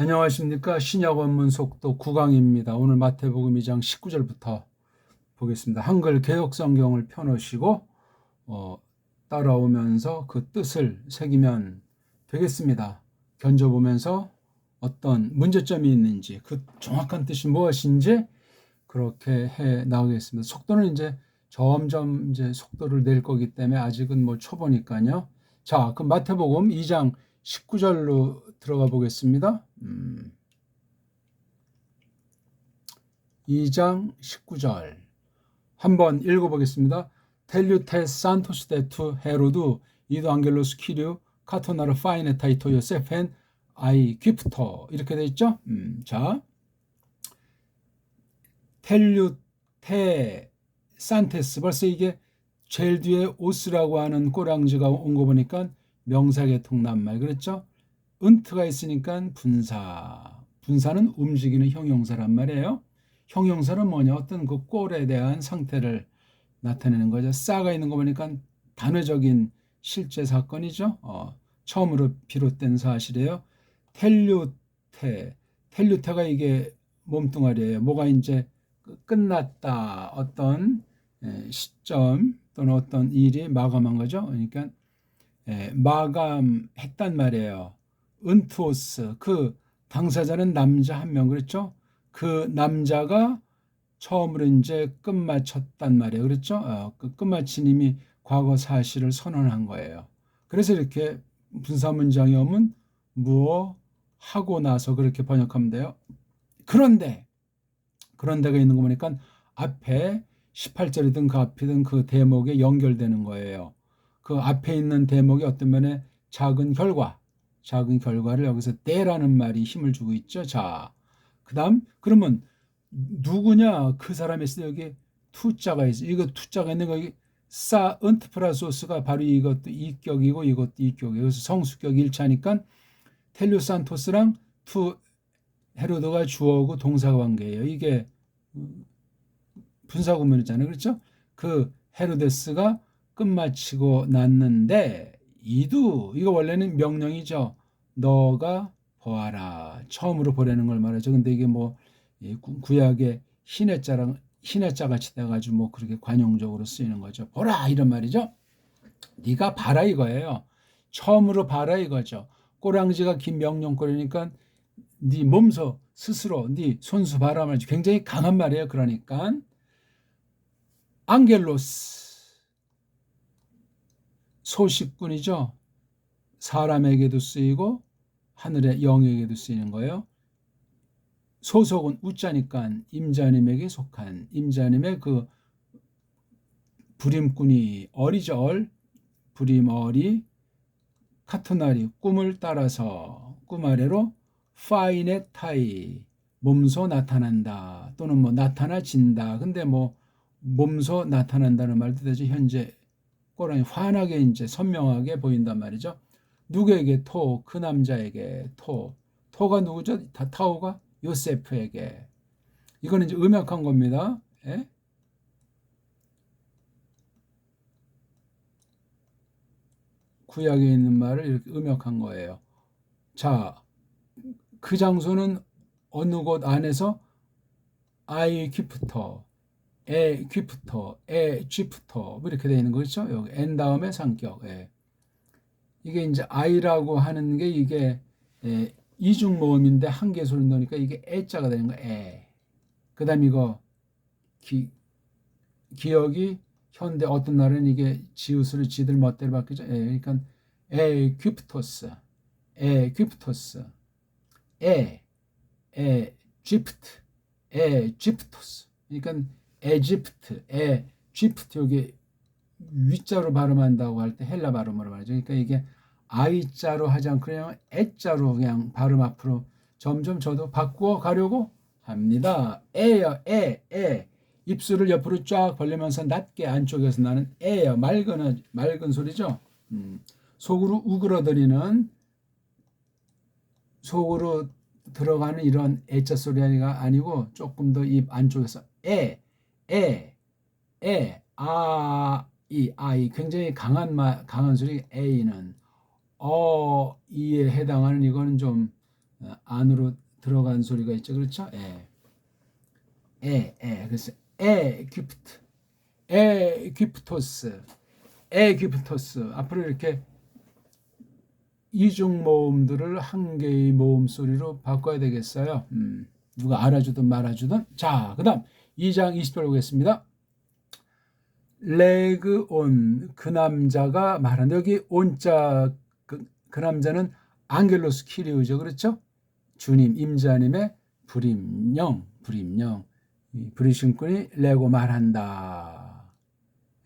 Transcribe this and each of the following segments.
안녕하십니까 신약 원문 속도 9강입니다. 오늘 마태복음 2장 19절부터 보겠습니다. 한글 개혁 성경을 펴놓으시고 어, 따라오면서 그 뜻을 새기면 되겠습니다. 견져보면서 어떤 문제점이 있는지 그 정확한 뜻이 무엇인지 그렇게 해 나가겠습니다. 속도는 이제 점점 이제 속도를 낼 거기 때문에 아직은 뭐 초보니까요. 자, 그럼 마태복음 2장 19절로 들어가 보겠습니다. 음. 2장 19절 한번 읽어보겠습니다. 텔류테 산토스 데투 헤로드 이도 안겔로스 키류 카토나르 파이네 타이토 요세펜 아이 귀프터 이렇게 돼 있죠. 음, 자 텔류테 산테스 벌써 이게 제일 뒤에 오스라고 하는 꼬랑지가 온 거 보니까 명사계통 낱말 그랬죠? 은트가 있으니까 분사. 분사는 움직이는 형용사란 말이에요. 형용사는 뭐냐? 어떤 그 꼴에 대한 상태를 나타내는 거죠. 싸가 있는 거 보니까 단회적인 실제 사건이죠. 어, 처음으로 비롯된 사실이에요. 텔류테. 텔류테가 이게 몸뚱아리예요. 뭐가 이제 끝났다. 어떤 시점 또는 어떤 일이 마감한 거죠. 그러니까 마감했단 말이에요. 은투오스 그 당사자는 남자 한 명 그랬죠? 그 남자가 처음으로 이제 끝마쳤단 말이에요. 그렇죠? 어, 그 이미 과거 사실을 선언한 거예요. 그래서 이렇게 분사 문장이 오면 무엇 하고 나서 그렇게 번역하면 돼요. 그런데 그런 데가 있는 거 보니까 앞에 18절이든 그 앞이든 그 대목에 연결되는 거예요. 그 앞에 있는 대목이 어떤 면에 작은 결과, 작은 결과를 여기서 때라는 말이 힘을 주고 있죠. 자, 그 다음, 그러면 누구냐? 그 사람이 있어 여기 투자가 있어. 이거 투자가 있는 거, 여기 사, 은트프라소스가 바로 이것도 이격이고 이것도 이격이에요. 그래서 성수격 일차니까 텔류산토스랑 투 헤로도가 주어고 동사 관계예요. 이게 분사 구문이잖아요. 그렇죠? 그 헤로데스가 끝마치고 났는데 이두 이거 원래는 명령이죠. 너가 보아라. 처음으로 보내는 걸 말하죠. 근데 이게 뭐 구약의 신해자랑 신해자 같이 돼가지고 뭐 그렇게 관용적으로 쓰이는 거죠. 보라 이런 말이죠. 네가 봐라 이거예요. 처음으로 봐라 이거죠. 꼬랑지가 긴 명령거리니까 네 몸소 스스로 네 손수 봐라 말이죠. 굉장히 강한 말이에요. 그러니까 안겔로스 소식꾼이죠. 사람에게도 쓰이고 하늘의 영에게도 쓰이는 거예요. 소속은 우자니까 임자님에게 속한 임자님의 그 부림꾼이 어리죠 얼 부림 어리 카토나리 꿈을 따라서 꿈 아래로 파이네 타이 몸소 나타난다 또는 뭐 나타나진다 근데 뭐 몸소 나타난다는 말도 되죠 현재 꼬랑이 환하게 이제 선명하게 보인단 말이죠. 누구에게 토, 그 남자에게 토. 토가 누구죠? 다 타오가 요세프에게. 이거는 이제 음역한 겁니다. 예? 구약에 있는 말을 이렇게 음역한 거예요. 자, 그 장소는 어느 곳 안에서 아이 기프터 에 귀프터, 에 쥐프터 뭐 이렇게 되어 있는 거죠. 여기 n 다음에 상격. 예. 이게 이제 i라고 하는 게 이게 예, 이중 모음인데 한 개 소리 넣으니까 이게 에자가 되는 거. 에. 그다음 이거 기 기억이 현대 어떤 날은 이게 지읒으로 지들 멋대로 바뀌죠. 예, 그러니까 에 귀프토스, 에 귀프토스, 에, 에 쥐프트, 에 쥐프토스. 그러니까 에집트, 에, 쥐프트 여기 위자로 발음한다고 할 때 헬라 발음으로 말이죠. 그러니까 이게 아이자로 하지 않고 그냥 에자로 그냥 발음 앞으로 점점 저도 바꾸어 가려고 합니다. 에요, 에, 에. 입술을 옆으로 쫙 벌리면서 낮게 안쪽에서 나는 에요. 맑은, 맑은 소리죠. 음, 속으로 우그러들이는 속으로 들어가는 이런 에자 소리가 아니고 조금 더 입 안쪽에서 에, 에, 에, 아, 이, 아 이 굉장히 강한 말, 강한 소리 A는 어, 이에 해당하는 이거는 좀 어, 안으로 들어간 소리가 있죠. 그렇죠? 에. 에, 에. 그래서 에귀프트. 에귀프토스. 에귀프토스. 앞으로 이렇게 이중 모음들을 한 개의 모음 소리로 바꿔야 되겠어요. 음, 누가 알아주든 말아주든. 자, 그 다음 2장 20절 보겠습니다. 레그 온 그 남자가 말한다. 여기 온자 그, 그 남자는 앙겔로스 키리우죠. 그렇죠? 주님 임자님의 불임령 불임령 불임신꾼이 레고 말한다.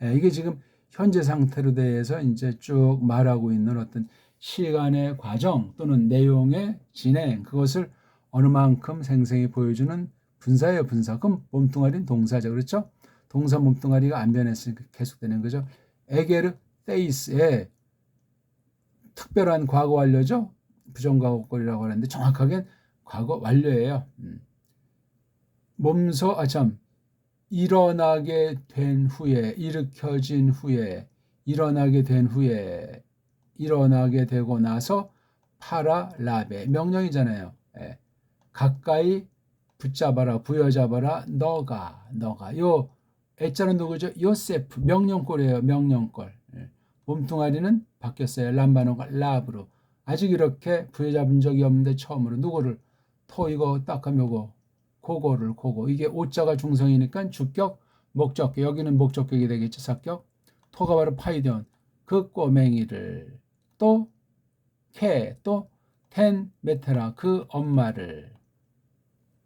예, 이게 지금 현재 상태로 대해서 이제 쭉 말하고 있는 어떤 시간의 과정 또는 내용의 진행 그것을 어느 만큼 생생히 보여주는 분사예요 분사. 그럼 몸뚱아리는 동사죠. 그렇죠? 동사 몸뚱아리가 안 변했으니까 계속되는 거죠. 에게르 테이스의 특별한 과거 완료죠. 부정과거꼴이라고 하는데 정확하게 과거 완료예요. 음. 몸소 아참 일어나게 된 후에 일으켜진 후에 일어나게 된 후에 일어나게 되고 나서 파라라베 명령이잖아요. 예. 가까이 붙잡아라 부여잡아라 너가 너가 요 애자는 누구죠? 요세프 명령꼴이에요. 명령꼴. 예. 몸뚱아리는 바뀌었어요. 람바노가 라브로. 아직 이렇게 부여잡은 적이 없는데 처음으로 누구를? 토 이거 딱 하면 요거. 고거를 고거. 이게 오자가 중성이니까 주격 목적격. 여기는 목적격이 되겠죠. 사격. 토가 바로 파이디온 그 꼬맹이를. 또 캐. 또텐 메테라. 그 엄마를.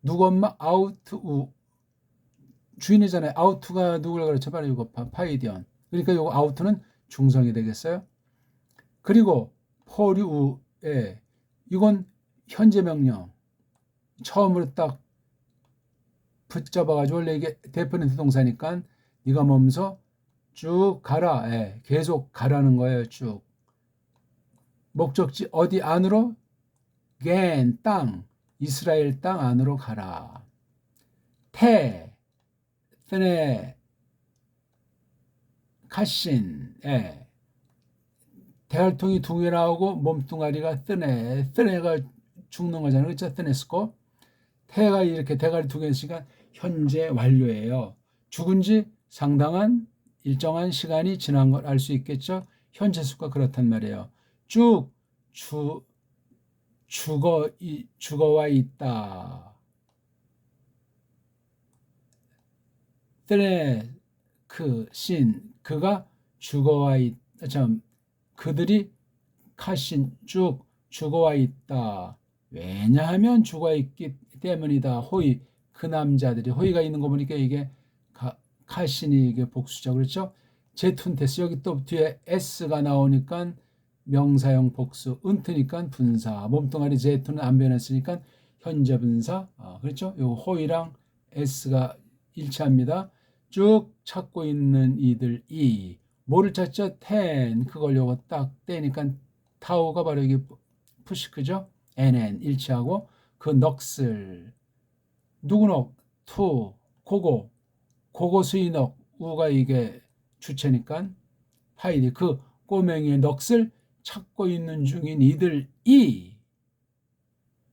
누구 엄마? 아우트 우. 주인이잖아요. 아우트가 누구를 가르쳐? 바로 이거 파이디온 그러니까 요거 아우트는 중성이 되겠어요? 그리고 포류에 이건 현재 명령. 처음으로 딱 붙잡아가지고 원래 이게 대표는 동사니까 네가 몸서 쭉 가라. 예, 계속 가라는 거예요 쭉. 목적지 어디 안으로? 겐 땅. 이스라엘 땅 안으로 가라. 태 테네 카신 예. 대활통이 두 개 나오고 몸뚱아리가 뜨네. 뜨네가 죽는 거잖아요. 그렇죠? 뜨네스코. 태가 이렇게 대가리 두 개니까 현재 완료예요. 죽은 지 상당한 일정한 시간이 지난 걸 알 수 있겠죠? 현재 수가 그렇단 말이에요. 쭉 주, 죽어, 이, 죽어와 있다. 뜨네, 그, 신, 그가 죽어와 있다. 참, 그들이 카신 쭉 죽어와 있다. 왜냐하면 죽어 있기 때문이다. 호의 그 남자들이 호의가 있는 거 보니까 이게 가, 카신이 이게 복수죠. 그렇죠? 제툰테스 여기 또 뒤에 s가 나오니까 명사형 복수 은트니까 분사 몸뚱아리 제툰은 안 변했으니까 현재 분사 아, 그렇죠? 요 호의랑 s가 일치합니다. 쭉 찾고 있는 이들이 뭐를 찾죠? 텐 그걸 요거 딱 떼니까 타오가 바로 이게 푸시 크죠? nn 일치하고 그 넋을 누구넉 투 고고 고고 수인넉 우가 이게 주체니까 파이디 그 꼬맹이의 넋을 찾고 있는 중인 이들이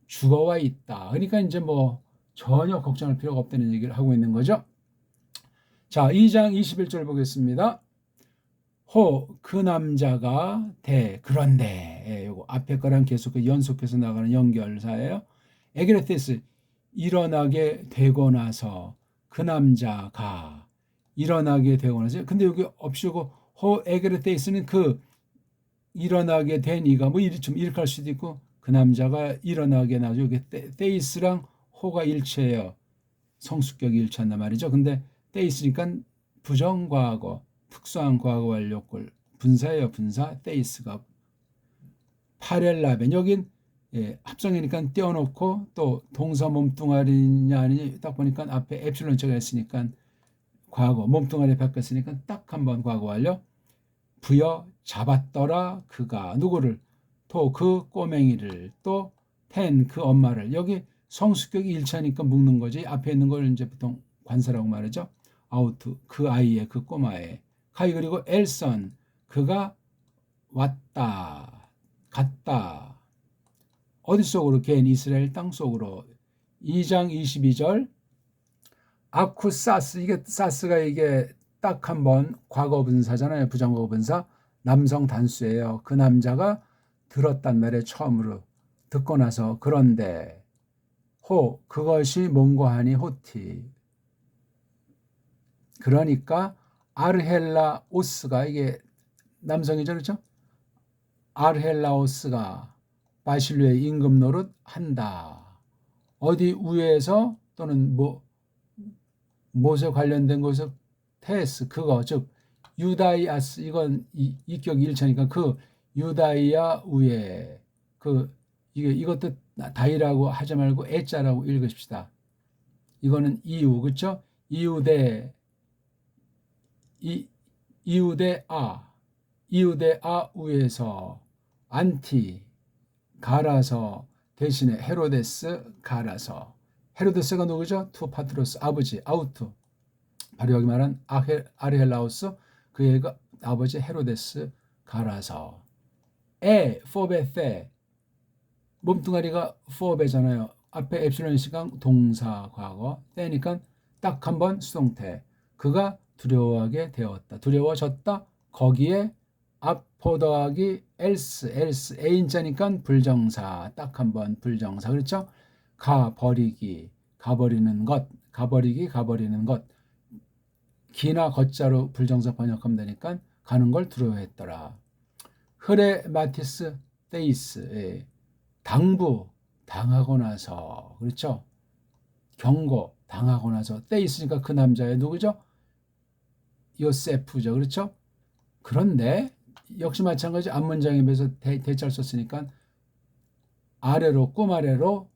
죽어와 있다. 그러니까 이제 뭐 전혀 걱정할 필요가 없다는 얘기를 하고 있는 거죠. 자, 2장 21절 보겠습니다. 호 그 남자가 대 그런데 예, 요거 앞에 거랑 계속 그 연속해서 나가는 연결사예요. 에그레테스 일어나게 되고 나서 그 남자가 일어나게 되고 나서 근데 여기 없이고 호 에그레테스는 그 일어나게 된 이가 뭐좀 이렇게 할 수도 있고 그 남자가 일어나게 나죠. 여기 테이스랑 호가 일체예요. 성수격이 일치한단 말이죠. 근데 테이스니까 부정과거 특수한 과거 완료꼴 분사예요 분사. 테이스가 파렐라벤. 여긴 예, 합성이니까 떼어놓고 또 동사 몸뚱아리냐 아니냐 딱 보니까 앞에 엡실론자가 있으니까 과거 몸뚱아리 바뀌었으니까 딱 한 번 과거 완료. 부여 잡았더라 그가. 누구를? 또 그 꼬맹이를 또 텐 그 엄마를. 여기 성수격이 일치하니까 묶는 거지. 앞에 있는 걸 이제 보통 관사라고 말하죠 아우트 그 아이의 그 꼬마의. 카이 그리고 엘선 그가 왔다 갔다. 어디 속으로? 겐 이스라엘 땅 속으로. 2장 22절. 아쿠 사스 이게 사스가 이게 딱 한 번 과거 분사잖아요. 부정거 분사. 남성 단수예요. 그 남자가 들었단 말이에요. 처음으로. 듣고 나서 그런데 호 그것이 뭔고 하니 호티 그러니까 아르헬라오스가 이게 남성이죠 그렇죠? 아르헬라오스가 바실루의 임금 노릇 한다. 어디 우에서 또는 뭐 못에 관련된 곳에서 테스 그거 즉 유다이아스 이건 이, 이격 일체니까 그 유다이아 우에 그 이게 이것도 다이라고 하지 말고 애자라고 읽으십시다. 이거는 이유 그렇죠? 이유대 이 이유대 아 이유대 아 우에서 안티 가라서 대신에 헤로데스 가라서. 헤로데스가 누구죠? 투 파트로스 아버지 아우투. 바로 여기 말한 아헤, 아르헬라우스 그 애가 아버지 헤로데스 가라서. 에 포베테 몸뚱아리가 포베잖아요. 앞에 엡실론 시간 동사 과거. 때니까 딱 한 번 수동태. 그가 두려워하게 되었다. 두려워졌다. 거기에 앞포 더하기 else, else, A인자니까 불정사, 딱 한 번 불정사. 그렇죠? 가, 버리기, 가버리는 것, 가버리기, 가버리는 것. 기나 걷자로 불정사 번역하면 되니까 가는 걸 두려워했더라. 흐레 마티스 테이스, 예. 당부, 당하고 나서, 그렇죠? 경고, 당하고 나서, 테이스니까 그 남자의 누구죠? 요세프죠. 그렇죠? 그런데 역시 마찬가지 앞문장에 비해서 대, 대자를 썼으니까 아래로 꿈 아래로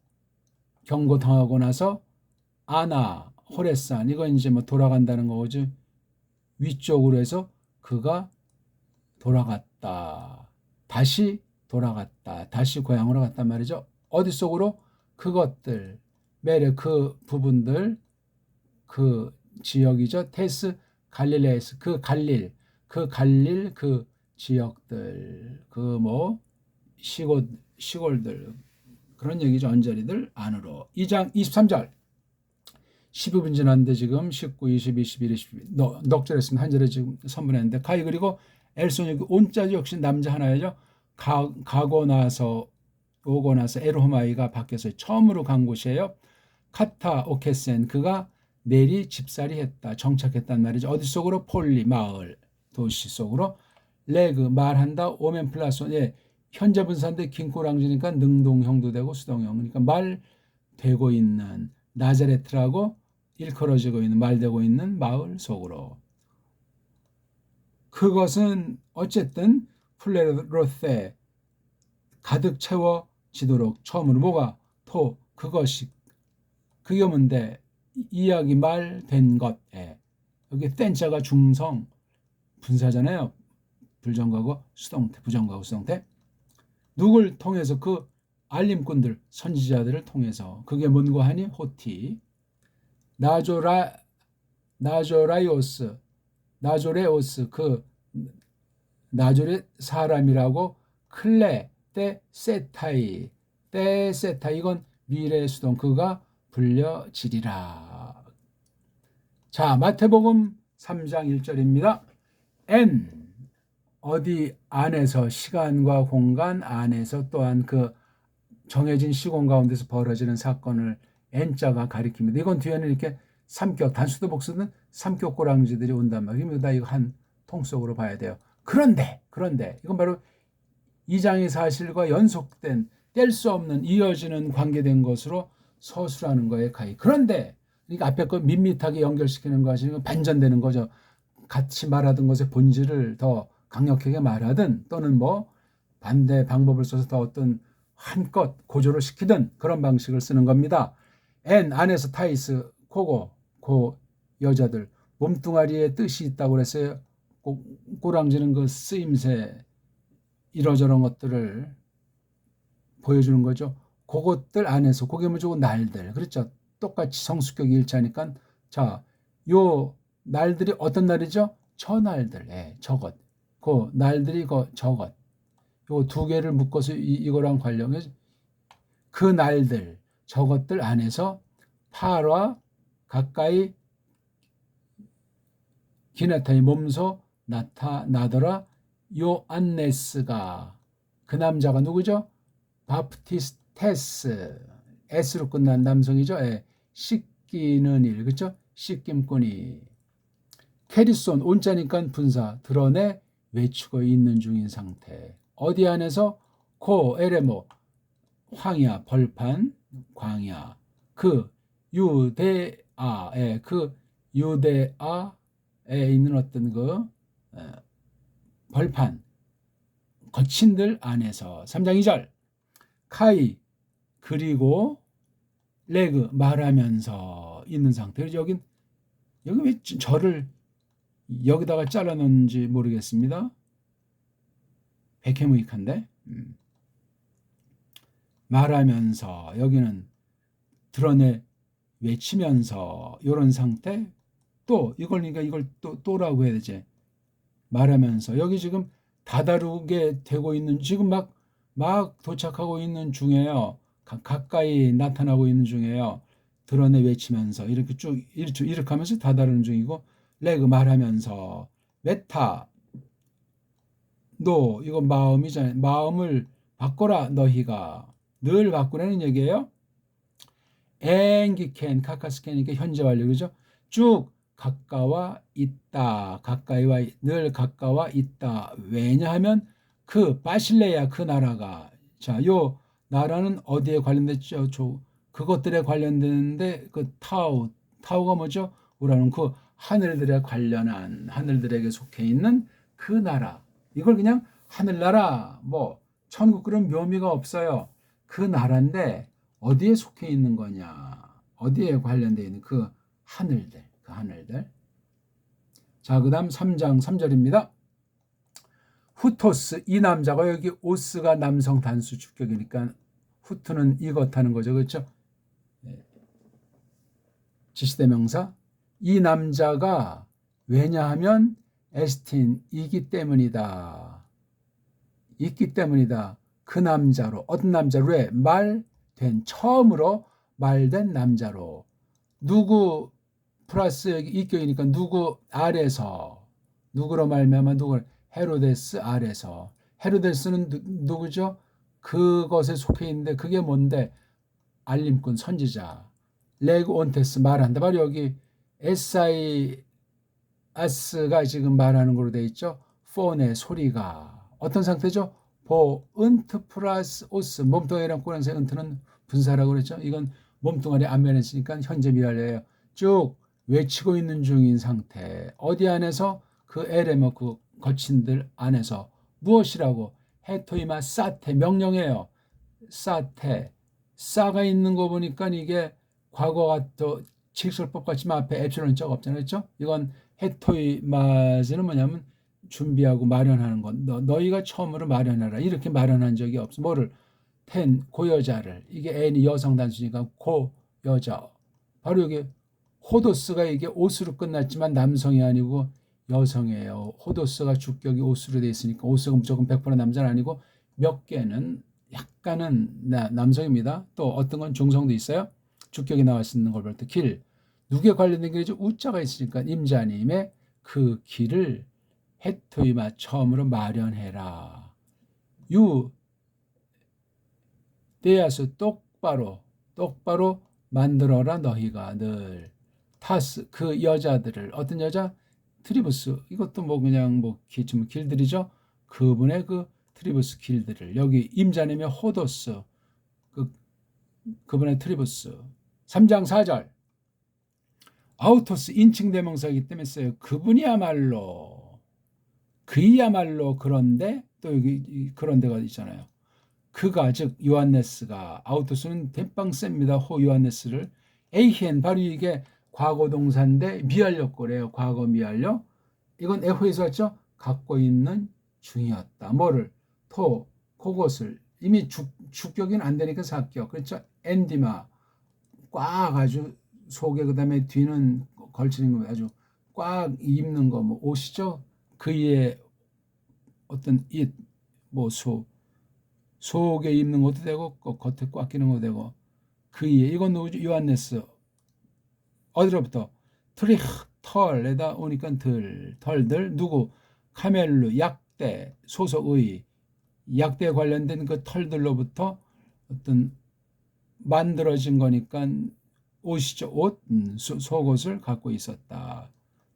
경고당하고 나서 아나 호레산 이건 이제 뭐 돌아간다는 거죠. 위쪽으로 해서 그가 돌아갔다. 다시 돌아갔다. 다시 고향으로 갔단 말이죠. 어디 속으로 그것들 메레 그 부분들 그 지역이죠. 테스 갈릴레에서 그 갈릴 그 갈릴 그 지역들 그 뭐 시골 시골들 그런 얘기죠 언저리들 안으로. 2장 23절. 12분 지났는데 지금 19, 20, 21, 22 넉, 넉절했습니다. 한 절에 지금 선분했는데. 가이 그리고 엘손 여기 온자 역시 남자 하나예요 가, 가고 나서 오고 나서 에르호마이가 밖에서 처음으로 간 곳이에요. 카타 오케센. 그가 내리 집살이 했다 정착했단 말이죠 어디 속으로? 폴리 마을 도시 속으로. 레그 말한다 오멘 플러스 예 현재 분사인데 긴꼬랑지니까 능동형도 되고 수동형. 그러니까 말 되고 있는 나자레트라고 일컬어지고 있는 말되고 있는 마을 속으로. 그것은 어쨌든 플레로테 가득 채워지도록 처음으로 뭐가? 토 그것이 그게 뭔데 이야기 말 된 것에 여기 땐자가 중성 분사잖아요. 불정과고 수동태, 부정과고 수동태. 누굴 통해서 그 알림꾼들, 선지자들을 통해서. 그게 뭔고 하니? 호티. 나조라 나조라이오스 나조레오스. 그 나조레 사람이라고 클레 때 세타이. 때 세타 이건 미래 수동. 그가 불려지리라. 자 마태복음 3장 1절입니다. N 어디 안에서 시간과 공간 안에서 또한 그 정해진 시공 가운데서 벌어지는 사건을 N자가 가리킵니다. 이건 뒤에는 이렇게 삼격 단수도 복수는 삼격 꼬랑지들이 온단 말입니다. 이거 한 통속으로 봐야 돼요. 그런데 그런데 이건 바로 이 장의 사실과 연속된 뗄 수 없는 이어지는 관계된 것으로 서술하는 거예요. 가히. 그런데 그러니까 앞에 거 밋밋하게 연결시키는 것이 반전되는 거죠. 같이 말하던 것의 본질을 더 강력하게 말하든 또는 뭐 반대 방법을 써서 더 어떤 한껏 고조를 시키든 그런 방식을 쓰는 겁니다. N 안에서 타이스 코고 고 여자들 몸뚱아리에 뜻이 있다고 그랬어요. 꼬랑지는 그 쓰임새 이러저런 것들을 보여주는 거죠. 그것들 안에서 그게 뭐죠? 날들 그렇죠. 똑같이 성수격 일자니까 자 요 날들이 어떤 날이죠? 저 날들, 예, 저것. 그 날들이 그 저것. 요 두 개를 묶어서 이, 이거랑 관련해서 그 날들 저것들 안에서 팔와 가까이 기나타의 몸소 나타나더라 요 안네스가 그 남자가 누구죠? 바프티스 테스. S로 끝난 남성이죠. 예. 씻기는 일 그렇죠? 씻김꾼이. 캐리손 온자니까 분사 드러내 외치고 있는 중인 상태. 어디 안에서? 코 에레모 황야 벌판 광야. 그 유대아에 그 유대아에 있는 어떤 그 에, 벌판 거친들 안에서. 3장 2절. 카이 그리고 레그 말하면서 있는 상태. 그래서 여긴 여기 왜 저를 여기다가 잘라놓는지 모르겠습니다. 백해무익한데 음. 말하면서 여기는 드러내 외치면서 이런 상태 또 이걸 그러니까 이걸 또 또라고 해야 되지 말하면서 여기 지금 다다르게 되고 있는 지금 막 막 도착하고 있는 중에요. 가, 가까이 나타나고 있는 중에요. 드러내 외치면서 이렇게 쭉 이렇게, 이렇게 하면서 다다르는 중이고 레그 말하면서 메타 너 이거 마음이잖아요. 마음을 바꿔라 너희가 늘 바꾸라는 얘기예요. 앵기캔 카카스캔이니까 현재 완료 그죠? 쭉 가까워 있다. 가까이와 늘 가까워 있다. 왜냐하면 그 바실레야 그 나라가 자, 요 나라는 어디에 관련됐죠? 저 그것들에 관련되는데 그 타우 타우가 뭐죠? 우라는 그 하늘들에 관련한 하늘들에게 속해 있는 그 나라. 이걸 그냥 하늘나라 뭐 천국 그런 묘미가 없어요. 그 나라인데 어디에 속해 있는 거냐? 어디에 관련되어 있는 그 하늘들. 그 하늘들. 자, 그 다음 3장 3절입니다. 후토스, 이 남자가 여기 오스가 남성 단수 주격이니까 후투는 이것 하는 거죠. 그렇죠? 지시대명사. 이 남자가 왜냐하면 에스틴이기 때문이다. 있기 때문이다. 그 남자로, 어떤 남자로 왜? 말된, 처음으로 말된 남자로. 누구 플러스 여기 이격이니까 누구 아래서 누구로 말미암아 누굴 헤로데스 아래서 헤로데스는 누, 구죠 그것에 속해 있는데 그게 뭔데 알림꾼 선지자 레그 온테스 말한다. 바로 여기 에사이 아스가 지금 말하는 걸로 돼 있죠. 폰의 소리가 어떤 상태죠? 보 은트 플러스 오스 몸뚱아리랑 꼬란새 은트는 분사라고 그랬죠. 이건 몸뚱아리 안면에 있으니까 현재 미랄이에요. 쭉 외치고 있는 중인 상태. 어디 안에서 그 에레모 그 거친들 안에서 무엇이라고 해토이마 사테 명령해요. 사테 싸가 있는 거 보니까 이게 과거가 또 직설법 같지만 앞에 엡실론 적 없잖아요. 그렇죠? 이건 해토이마즈는 뭐냐면 준비하고 마련하는 것. 너, 너희가 처음으로 마련하라. 이렇게 마련한 적이 없어. 뭐를? 텐, 고여자를. 이게 N이 여성 단수니까 고 여자. 바로 여기 호도스가 이게 옷으로 끝났지만 남성이 아니고 여성이에요. 호도스가 주격이 옷으로 돼 있으니까 옷스가 무조건 100% 남자는 아니고 몇 개는 약간은 나, 남성입니다. 또 어떤 건 중성도 있어요. 주격이 나와 있는 걸 볼 때 길. 누구에 관련된 길이죠? 우자가 있으니까 임자님의 그 길을 해토이마 처음으로 마련해라. 유 대야수 똑바로 똑바로 만들어라 너희가 늘 타스 그 여자들을 어떤 여자 트리브스 이것도 뭐 그냥 뭐 기침 길들이죠. 그분의 그 트리브스 길들을 여기 임자님의 호도스 그 그분의 트리브스 3장 4절 아우토스 인칭 대명사이기 때문에 써요. 그분이야말로 그이야말로 그런데 또 여기 그런 데가 있잖아요. 그가 즉 요한네스가 아우토스는 대빵 셉니다. 호 요한네스를 에이헨 바로 이게 과거 동사인데 미완료거래요. 과거 미완료. 이건 에호에서 왔죠? 갖고 있는 중이었다. 뭐를? 토, 그것을. 이미 주, 주격은 안 되니까 사격. 그렇죠? 엔디마. 꽉 아주 속에 그 다음에 뒤는 걸치는 거 아주 꽉 입는 거 뭐 옷이죠? 그의 어떤 잇, 뭐 소, 속에 입는 것도 되고 그 겉에 꽉 끼는 것도 되고 그이에 이건? 요한네스 어디로부터? 트리흐 털에다 오니까 들 털들 누구? 카멜루 약대 소속의 약대 관련된 그 털들로부터 어떤 만들어진 거니까 옷이죠. 옷. 음, 소- 속옷을 갖고 있었다.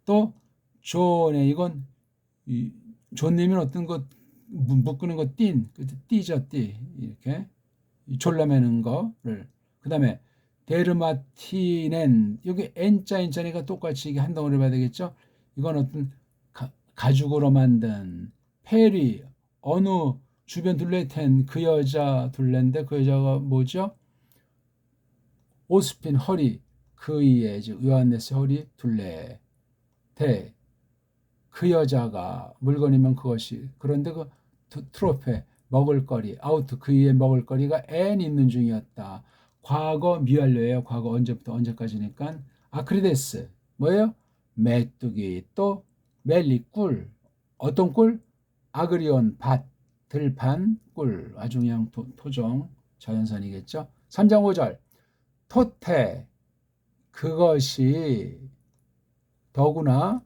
또 존에 이건 이 존님은 어떤 것 무- 묶는 거 띤, 그 띠죠 띠. 이렇게 이 졸라매는 거를. 그 다음에 데르마티넨 여기 N자 N자니까 똑같이 이게 한 덩어리 봐야 되겠죠? 이건 어떤 가, 가죽으로 만든 페리 어느 주변 둘레텐 그 여자 둘레인데 그 여자가 뭐죠? 오스핀 허리 그이의 즉 요한네스 허리 둘레 대 그 여자가 물건이면 그것이 그런데 그 트- 트로페 먹을거리 아우트 그이의 먹을거리가 N 있는 중이었다. 과거 미완료예요. 과거 언제부터 언제까지니까 아크리데스 뭐예요? 메뚜기 또 멜리 꿀 어떤 꿀? 아그리온 밭 들판 꿀 아주 그냥 토, 토종 자연산이겠죠. 3장 5절 토테 그것이 더구나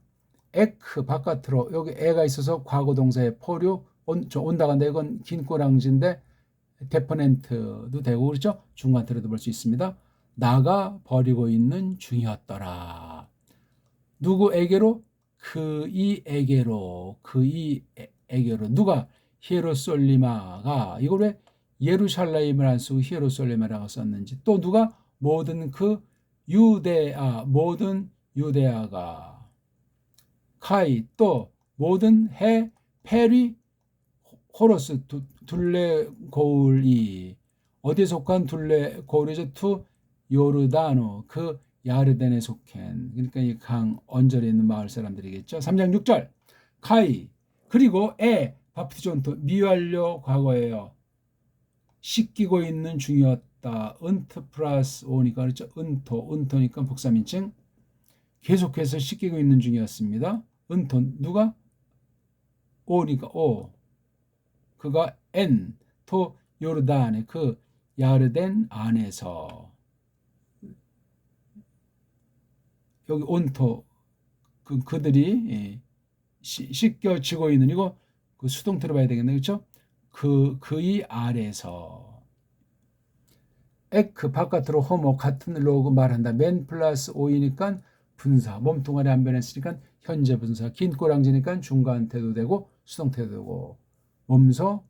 에크 바깥으로 여기 애가 있어서 과거 동사의 포류 온, 저 온다 간다 이건 긴 꼬랑지인데 데퍼넨트도 되고 그렇죠? 중간 틀에도 볼 수 있습니다. 나가 버리고 있는 중이었더라. 누구에게로? 그 이에게로. 그 이에게로. 누가? 히에로솔리마가. 이걸 왜 예루살렘을 안 쓰고 히에로솔리마라고 썼는지. 또 누가? 모든 그 유대아 모든 유대아가. 카이. 또 모든 해 페리 호로스 두- 둘레 거울이. 어디에 속한 둘레 거울이죠 투 요르다노 그 야르덴에 속한. 그러니까 이 강 언저리에 있는 마을 사람들이겠죠. 3장 6절. 카이 그리고 에 바프티존토 미완료 과거예요. 씻기고 있는 중이었다. 은트 플러스 오니까 그렇죠. 은토 은토니까 복사민칭. 계속해서 씻기고 있는 중이었습니다. 은톤 누가? 오니까 오 그가 엔 토 요르단의 그 야르덴 안에서. 여기 온토 그 그들이 예, 시- 씻겨지고 있는 이거 그 수동 들어봐야 되겠네. 그렇죠? 그 그의 아래서. 에크 바깥으로 호모 같은 로그 말한다. 맨 플러스 오이니까 분사. 몸뚱아리 안 변했으니까 현재 분사. 긴 꼬랑지니까 중간 태도 되고 수동 태도 되고 몸소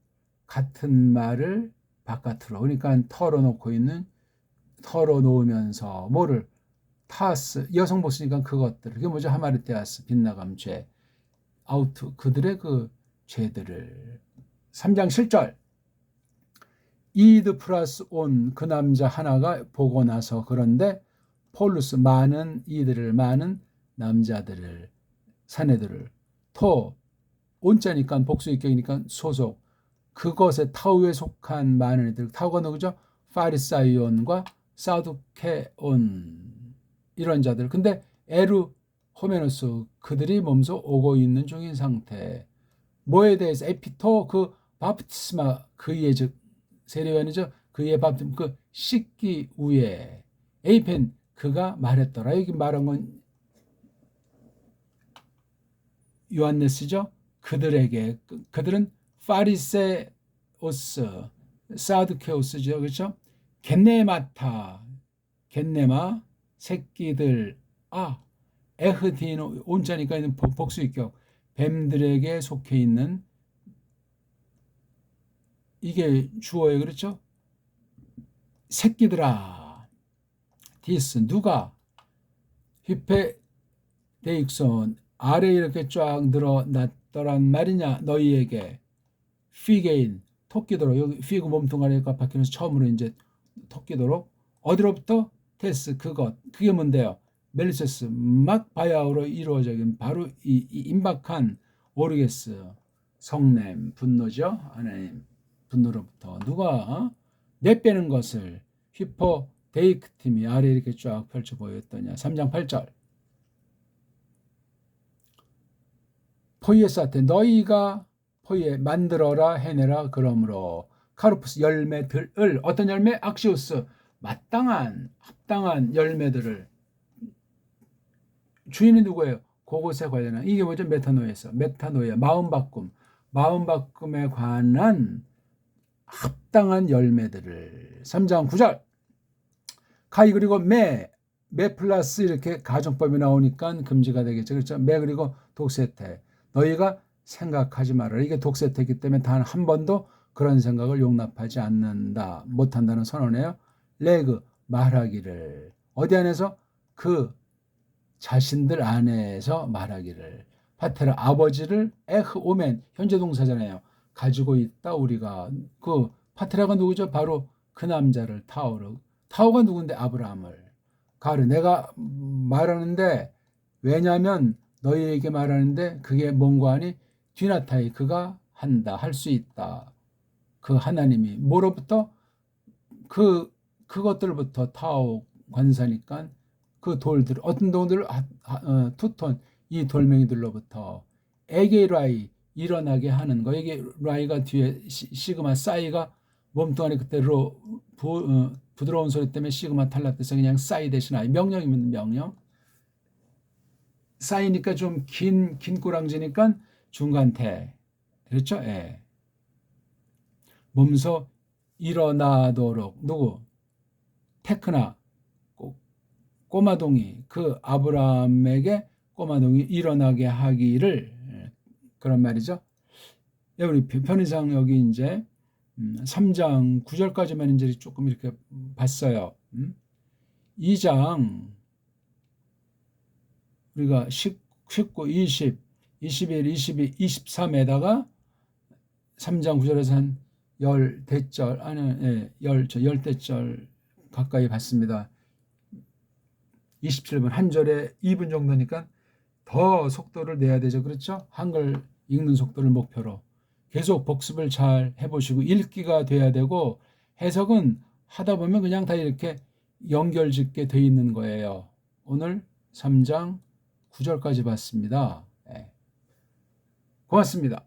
같은 말을 바깥으로 그러니까 털어놓고 있는 털어놓으면서 뭐를 타스 여성 보스니까 그것들 그게 뭐죠? 하마르테아스 빗나감 죄 아우트 그들의 그 죄들을. 3장 7절. 이드 플러스 온 그 남자 하나가 보고 나서 그런데 폴루스 많은 이들을 많은 남자들을 사내들을 토 온자니까 복수익격이니까 소속. 그것에 타우에 속한 많은 애들. 타우가 누구죠? 파리사이온과 사두케온. 이런 자들. 근데 에루 호메노스 그들이 몸소 오고 있는 중인 상태. 뭐에 대해서 에피토 그 바프티스마 그의 즉 세례요한이죠? 그의 바프티스 그 씻기 후에. 에이펜 그가 말했더라. 여기 말한 건 요한네스죠. 그들에게 그- 그들은 파리세오스, 사두케오스죠. 그렇죠? 겟네마타, 겟네마 새끼들 아 에흐디노 온자니까 있는 복- 복수익격 뱀들에게 속해 있는 이게 주어예요. 그렇죠? 새끼들아 디스 누가 휘페 데익손 아래 이렇게 쫙 늘어났 더란 말이냐 너희에게 피게인 토끼도록. 여기 피고 몸뚱아리가 바뀌면서 처음으로 이제 토끼도록. 어디로부터? 테스 그것. 그게 뭔데요? 멜리세스 막 바야흐로 이루어진 바로 이, 이 임박한 오르게스 성냄 분노죠? 하나님 분노로부터. 누가 어? 내빼는 것을 휘퍼 데이크 팀이 아래 이렇게 쫙 펼쳐 보였더냐? 3장 8절 포이에사테 너희가 포이에 만들어라 해내라 그러므로 카르푸스 열매들을 어떤 열매? 악시오스 마땅한 합당한 열매들을 주인이 누구예요? 그것에 관련한 이게 뭐죠? 메타노에서 메타노에 마음 바꿈 마음 바꿈에 관한 합당한 열매들을 3장 9절 가이 그리고 매, 매 플러스 이렇게 가정법이 나오니까 금지가 되겠죠. 그렇죠? 매 그리고 독세태. 너희가 생각하지 말아라. 이게 독세태이기 때문에 단 한 번도 그런 생각을 용납하지 않는다. 못한다는 선언이에요. 레그 말하기를 어디 안에서 그 자신들 안에서 말하기를 파테라 아버지를 에흐 오멘 현재 동사잖아요. 가지고 있다 우리가 그 파테라가 누구죠? 바로 그 남자를 타오르 타오가 누군데 아브라함을 가르 내가 말하는데 왜냐하면 너희에게 말하는데 그게 뭔가 하니 뒤나타이 그가 한다 할 수 있다. 그 하나님이. 뭐로부터? 그 그것들부터 타오 관사니까 그 돌들 어떤 돌들? 어, 투톤 이 돌멩이들로부터 에게라이 일어나게 하는 거. 이게 라이가 뒤에 시, 시그마 사이가 몸뚱 아래 그때로 부, 어, 부드러운 소리 때문에 시그마 탈락돼서 그냥 사이 대신 아이 명령이면 명령 사이니까 좀 긴 긴 꼬랑지니까 중간태 그렇죠? 예. 몸소 일어나도록 누구 테크나 꼬마동이 그 아브라함에게 꼬마동이 일어나게 하기를 예, 그런 말이죠. 예, 우리 편의상 여기 이제 3장 9절까지만 이제 조금 이렇게 봤어요. 2장 우리가 19, 20, 21, 22, 23에다가 3장 9절에서 한 열 대절 아니 예, 열, 저 열대절 가까이 봤습니다. 27분 한 절에 2분 정도니까 더 속도를 내야 되죠. 그렇죠? 한글 읽는 속도를 목표로 계속 복습을 잘 해보시고 읽기가 돼야 되고 해석은 하다 보면 그냥 다 이렇게 연결 짓게 돼 있는 거예요. 오늘 3장 9절까지 봤습니다. 네. 고맙습니다.